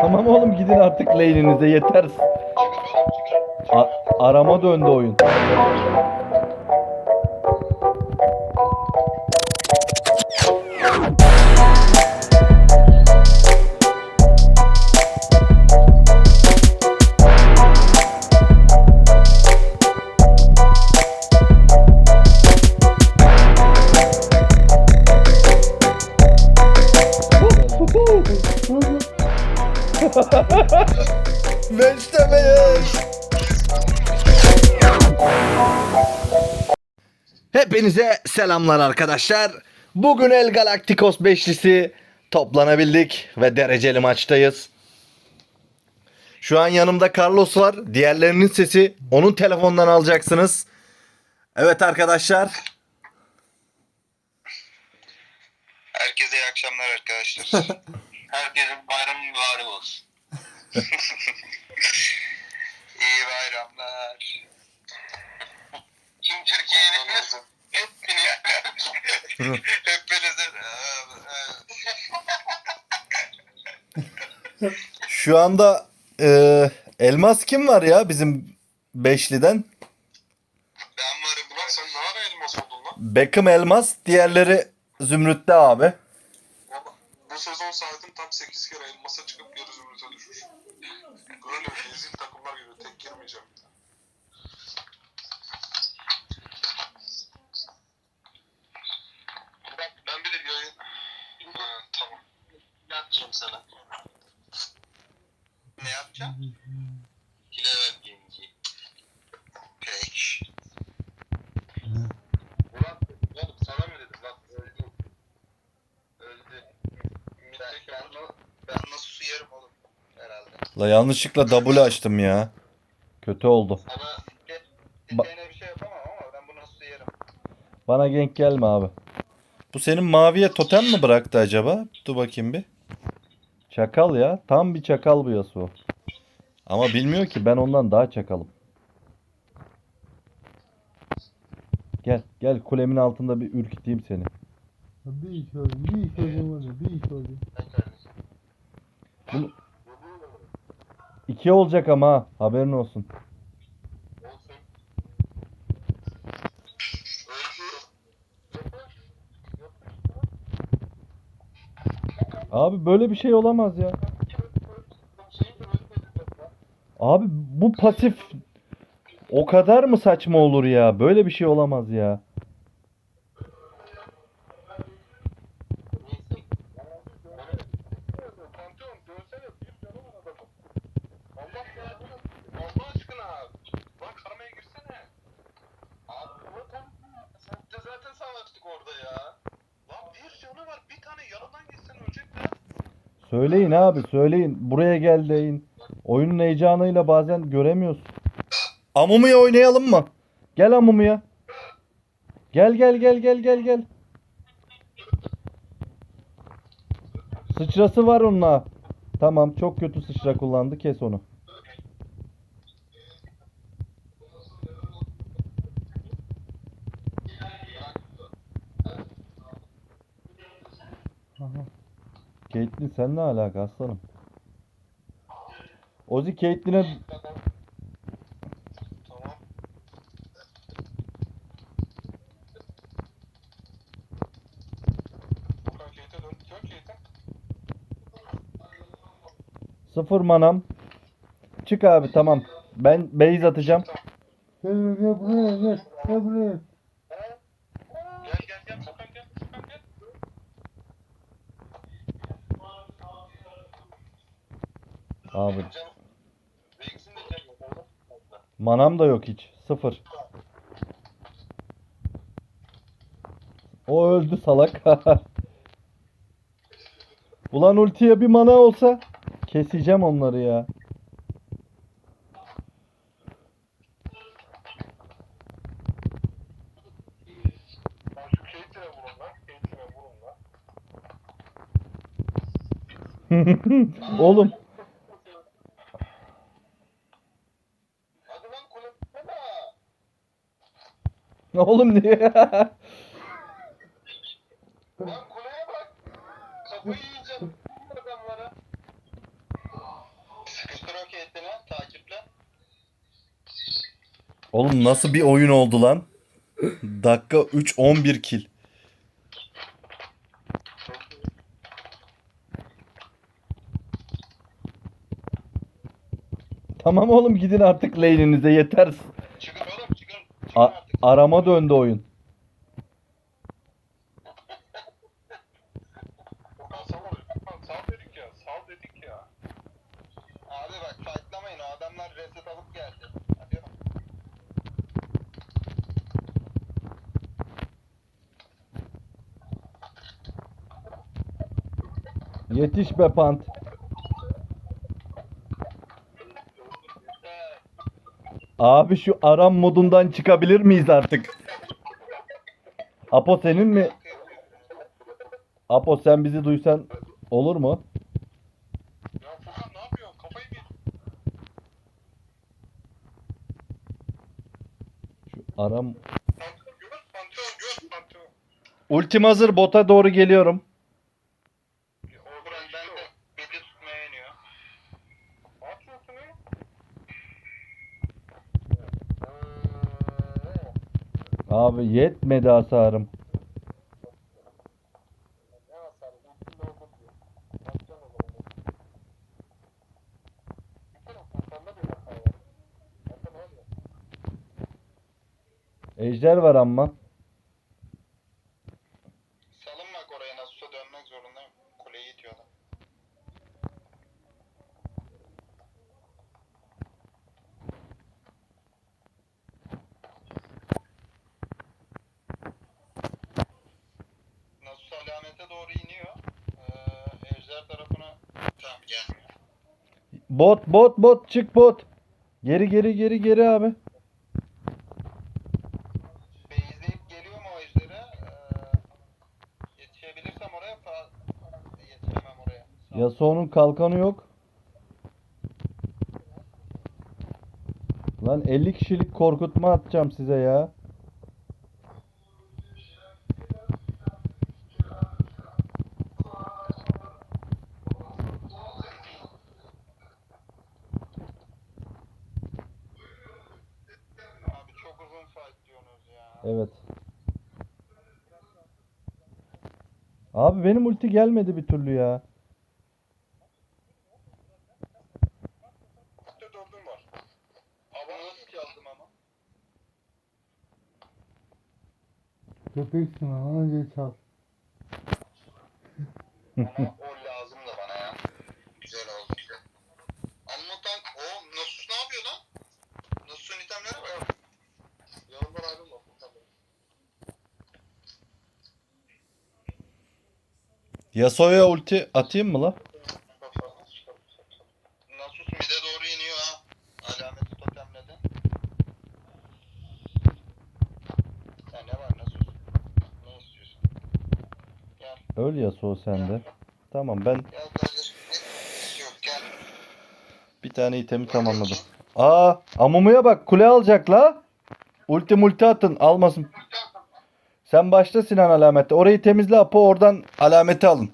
Tamam oğlum gidin artık lane'inize yeter. A- arama döndü oyun. Beş. Hepinize selamlar arkadaşlar. Bugün El Galacticos beşlisi toplanabildik ve dereceli maçtayız. Şu an yanımda Carlos var. Diğerlerinin sesi onun telefondan alacaksınız. Evet arkadaşlar. Herkese iyi akşamlar arkadaşlar. Herkesin bayramı mübarek olsun. iyi bayramlar. Tüm Türkiye'nin hepiniz hepinize Şu anda e, Elmas kim var ya bizim beşliden? ben varım. Ulan sen ne ara elmas oldun lan? Beckham Elmas, diğerleri Zümrüt'te abi. Bu sezon saatin tam 8 kere elmasa çıkıp geri zümrüte düşmüş. Böyle rezil takımlar geliyor. Tek girmeyeceğim. Ben bir de yayın... Ha, tamam. Yapacağım sana. Ne yapacağım? Ver genci. Peki. Ulan oğlum sana mı dedim lan öldü. Öldü. Ben, ben, nasıl su yerim oğlum herhalde. La yanlışlıkla W açtım ya. Kötü oldu. Sana Ba- dediğine bir şey yapamam ama ben bunu nasıl yerim. Bana genk gelme abi. Bu senin maviye totem mi bıraktı acaba? Dur bakayım bir. Çakal ya. Tam bir çakal bu Yasuo. Ama bilmiyor ki ben ondan daha çakalım. Gel gel kulemin altında bir ürküteyim seni. Bir iş oldu, bir iş oldu var ya, bir iş oldu. İki olacak ama ha, haberin. Olsun. Abi böyle bir şey olamaz ya. Abi bu pasif o kadar mı saçma olur ya? Böyle bir şey olamaz ya. Söyleyin abi söyleyin. Buraya gel deyin. Oyunun heyecanıyla bazen göremiyorsun. Amumu'ya oynayalım mı? Gel Amumu'ya. Gel gel gel gel gel gel. Sıçrası var onunla. Tamam çok kötü sıçra kullandı kes onu. Aha. Caitlyn sen ne alaka aslanım? Ozi Caitlyn'e Tamam. Sıfır manam. Çık abi tamam. Ben base atacağım. Gel gel buraya gel, gel buraya. Abi Canım. Ve ikisinin de canı yok. Orada. Manam da yok hiç. Sıfır. O öldü salak. Ulan ultiye bir mana olsa keseceğim onları ya. Lan Ne oğlum diyor ya. Lan kuleye bak. Kafayı yiyeceğim. Adamlara. Sıkıştır okey etti Oğlum nasıl bir oyun oldu lan? Dakika 3 11 kill. Tamam oğlum gidin artık lane'inize yeter arama döndü oyun. Furkan sal orayı. Abi şu aram modundan çıkabilir miyiz artık? Apo senin mi? Apo sen bizi duysan olur mu? Ya Furkan ne yapıyorsun? Kafayı bir. Şu aram. Pantheon. Ultim hazır bota doğru geliyorum. Oradan ben de bedi tutmaya iniyor. At şutunu. Abi yetmedi hasarım. Ne hasar? Ultimle oldu diyor. Atacaksın o zaman. Bir kere Furkan'da bir hata var. Hatta ne oluyor? Ejder var ama. Salın bak oraya nasılsa dönmek zorundayım. Kuleyi itiyorlar. Nasus alamete doğru iniyor. Ee, ejder tarafına tamam gelmiyor. Bot bot bot çık bot. Geri geri geri geri abi. Beyzleyip geliyor mu o ejdere? Ee, yetişebilirsem oraya fa yetişemem oraya. Sağ ol. Yasuo'nun kalkanı yok. Lan 50 kişilik korkutma atacağım size ya. Abi çok uzun fight diyorsunuz ya. Evet. Abi benim ulti gelmedi bir türlü ya. Köpeksin lan anca çal. Ama o lazım da bana ya. Güzel oldu. Amma tank. O Nasus ne yapıyor lan? Nasus'un itemleri var. Yanımdan ayrılma. Yasuo'ya ulti atayım mı la? Nasus mide doğru iniyor ha. Alameti totemledi. Ya ne var Nasus? Ne istiyorsun? Gel. Öl Yasuo sende. Tamam ben Gel kardeşim. Yok gel. bir tane itemi tamamladım. Aa Amumu'ya bak kule alacak la. Ulti multi atın almasın. Sen başla Sinan alamette. Orayı temizle Apo oradan alameti alın.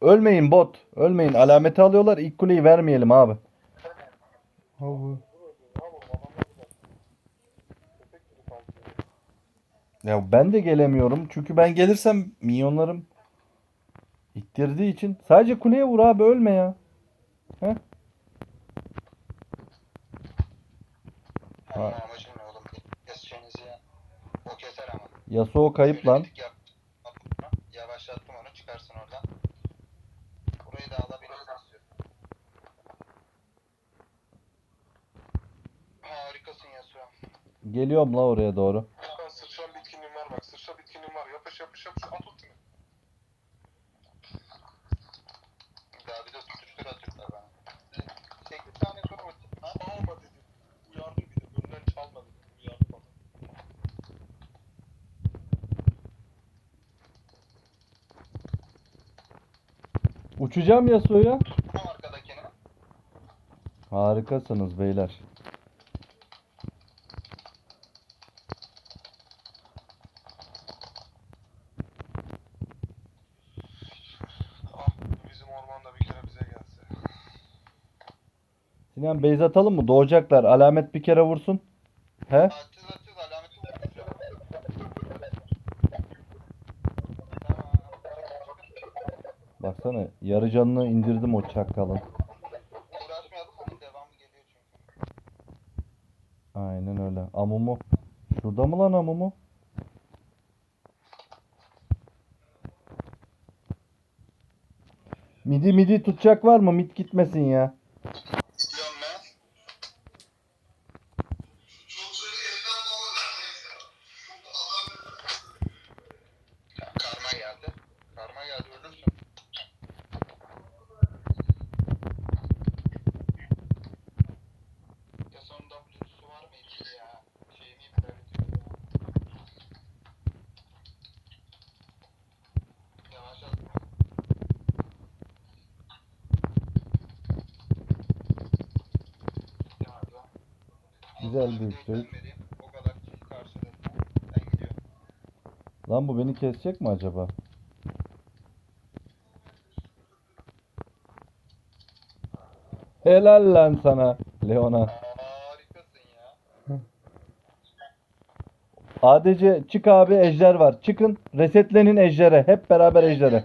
Ölmeyin bot. Ölmeyin. Alameti alıyorlar. İlk kuleyi vermeyelim abi. Abi. Ya ben de gelemiyorum. Çünkü ben gelirsem minyonlarım ittirdiği için. Sadece kuleye vur abi ölme ya. Heh. Ama amacım ne oğlum? Keseceğinizi ya. O keser ama. Yasuo kayıp lan. Yavaşlattım onu çıkarsın oradan. Burayı da alabilirsin. Harikasın Yasuo. Geliyorum la oraya doğru. Furkan Uçacağım ya suya. Harikasınız beyler. Sinem base atalım mı? Doğacaklar. Alamet bir kere vursun. He? Baksana yarı canını indirdim o çakalın. Uğraşmayalım onun devamı geliyor çünkü. Aynen öyle. Amumu. Şurada mı lan amumu? Midi midi tutacak var mı? Mid gitmesin ya. Güzel bir üstelik. Şey. Lan bu beni kesecek mi acaba? Helal lan sana Leona. ADC çık abi ejder var. Çıkın resetlenin ejdere. Hep beraber ejdere.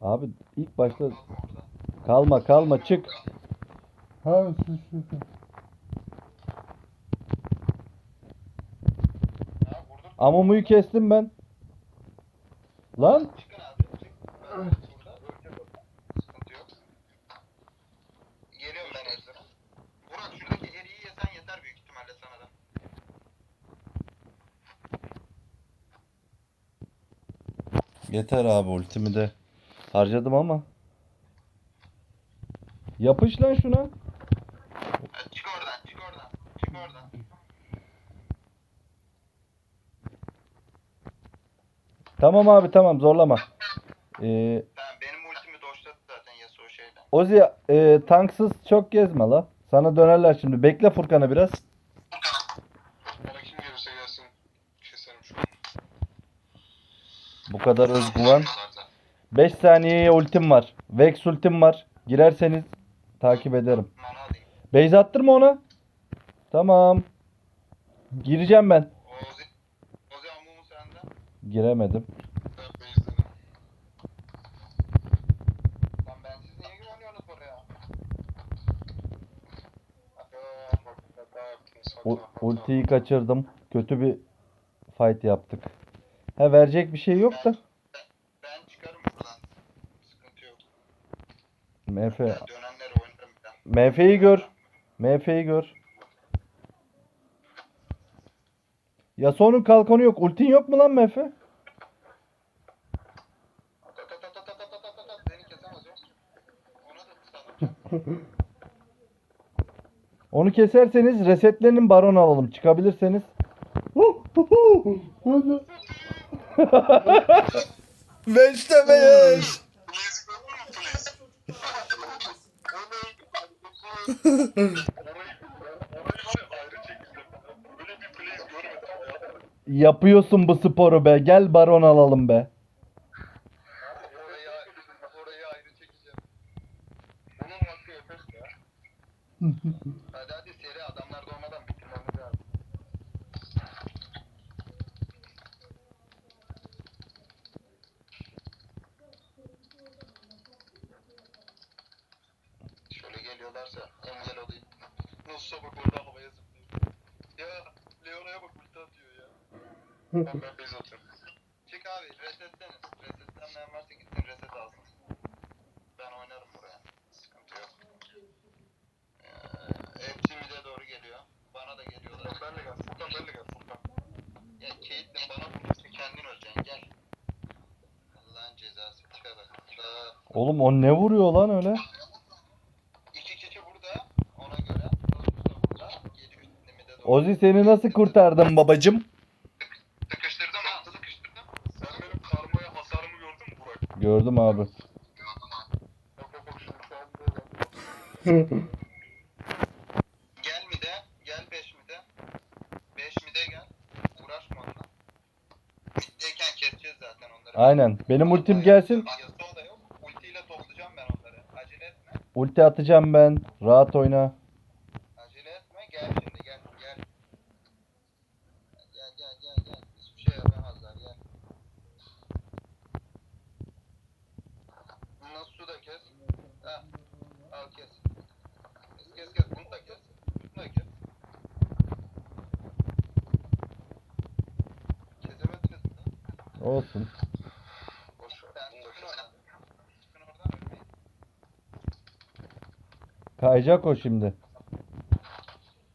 Abi ilk başta Kalma kalma çık. Ha, sus, sus. Amumuyu kestim ben. Lan. Yeter abi ultimi de harcadım ama. Yapış lan şuna. Çık oradan. Çık oradan. Çık oradan. Tamam abi tamam zorlama. Ee, Tamam benim ultimi doşladı zaten Yasuo şeyle. Ozi e, tanksız çok gezme la. Sana dönerler şimdi. Bekle Furkan'ı biraz. Bana kim gelirse gelsin. Keserim şu an. Bu kadar özgüven. Zaten. 5 saniyeye ultim var. Vex ultim var. Girerseniz takip ederim. Base attırma ona. Tamam. Gireceğim ben. Ozi. Ozi amumu sende. Giremedim. Ben ben U- ultiyi kaçırdım. Kötü bir fight yaptık. Ha verecek bir şey yok da. Ben çıkarım buradan. Sıkıntı yok. MF. MF'yi gör. MF'yi gör. Yasuo'nun kalkanı yok. Ultin yok mu lan MF? Onu keserseniz resetlenin baron alalım. Çıkabilirseniz. Beşte beş. Yapıyorsun bu sporu be. Gel baron alalım be. Orayı ayrı çekeceğim. Bunun hakkı Efes ya. Hadi hadi seri adamlar doğmadan bitirmemiz lazım. Şöyle geliyorlarsa engel olayım. Nasılsa bak orada havaya zıplıyor. Ya Leona'ya bak ulti atıyor ya. Ben ben base atıyorum. Çık abi resetlenin. Resetlenmeyen varsa gitsin reset alsın. Ben oynarım buraya. Sıkıntı yok. Ee, hepsi mid'e doğru geliyor. Bana da geliyorlar. Benle gel. Furkan benle gel Furkan. Ya Caitlyn bana vurursa kendin öleceksin gel. Allah'ın cezası. Çıkar bak. Daha Oğlum o ne vuruyor lan öyle? iki kişi burada. Ona göre. Ozi seni nasıl kurtardım babacım? Sıkıştırdım ha. Sıkıştırdım. Sen benim karmaya hasarımı gördün mü Burak? Gördüm abi. Şu an böyle. Gel mide, gel 5 mide. 5 mide gel. Uğraşma onunla. Middeyken keseceğiz zaten onları. Aynen. Benim ultim gelsin. Yasuo da yok. Ultiyle toplayacağım ben onları. Acele etme. Ulti atacağım ben. Rahat oyna. Acele etme gel şimdi gel gel. Gel gel gel gel. Hiçbir şey yapamazlar gel. Bundan su da kes. Ha. Al kes. Kes kes kes. Bunu da kes. Bunu da kes. Kesemediniz mi? Olsun. Boş ver. Ben tutun oradan. Tutun oradan ölmeyin. Kayacak o şimdi.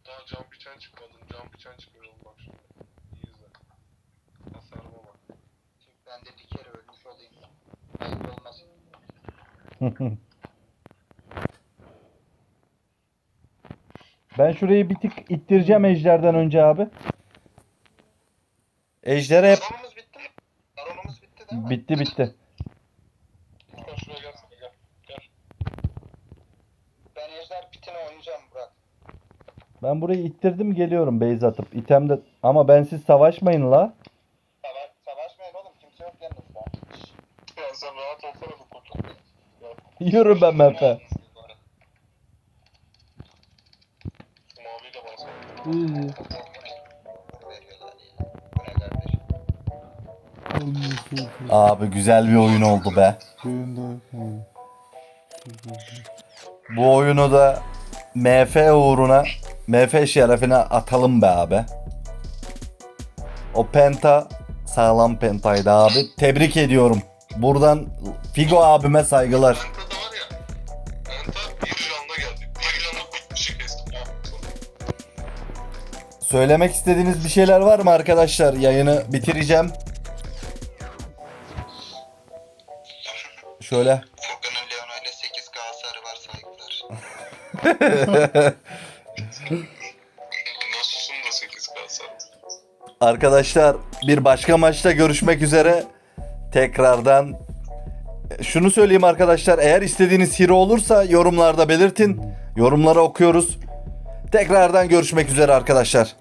Daha cam biçen çıkmadım. Cam biçen çıkıyorum bak şimdi. İyi izle. Tasarıma bak. Çünkü ben de bir kere ölmüş olayım. Hayır olmasın. Ben şurayı bir tık ittireceğim ejderden önce abi. Ejder hep Baronumuz bitti mi? Baronumuz bitti değil mi? bitti bitti. Gel şuraya gelsene gel. Gel. Ben Ejder Pit'ini oynayacağım Burak. Ben burayı ittirdim geliyorum base atıp. İtemde ama ben siz savaşmayın la. Savaş, savaşmayın oğlum kimse yok yanınızda. Ya sen rahat olsana bu kutu. Yürü be mefe. De. İyi. Abi güzel bir oyun oldu be. Bu oyunu da MF uğruna MF şerefine atalım be abi. O penta sağlam pentaydı abi. Tebrik ediyorum. Buradan Figo abime saygılar. Söylemek istediğiniz bir şeyler var mı arkadaşlar? Yayını bitireceğim. Şöyle. Furkan'ın Leona ile 8K hasarı var saygılar. Nasus'un da 8 kalsa. Arkadaşlar bir başka maçta görüşmek üzere. Tekrardan şunu söyleyeyim arkadaşlar. Eğer istediğiniz hero olursa yorumlarda belirtin. Yorumları okuyoruz. Tekrardan görüşmek üzere arkadaşlar.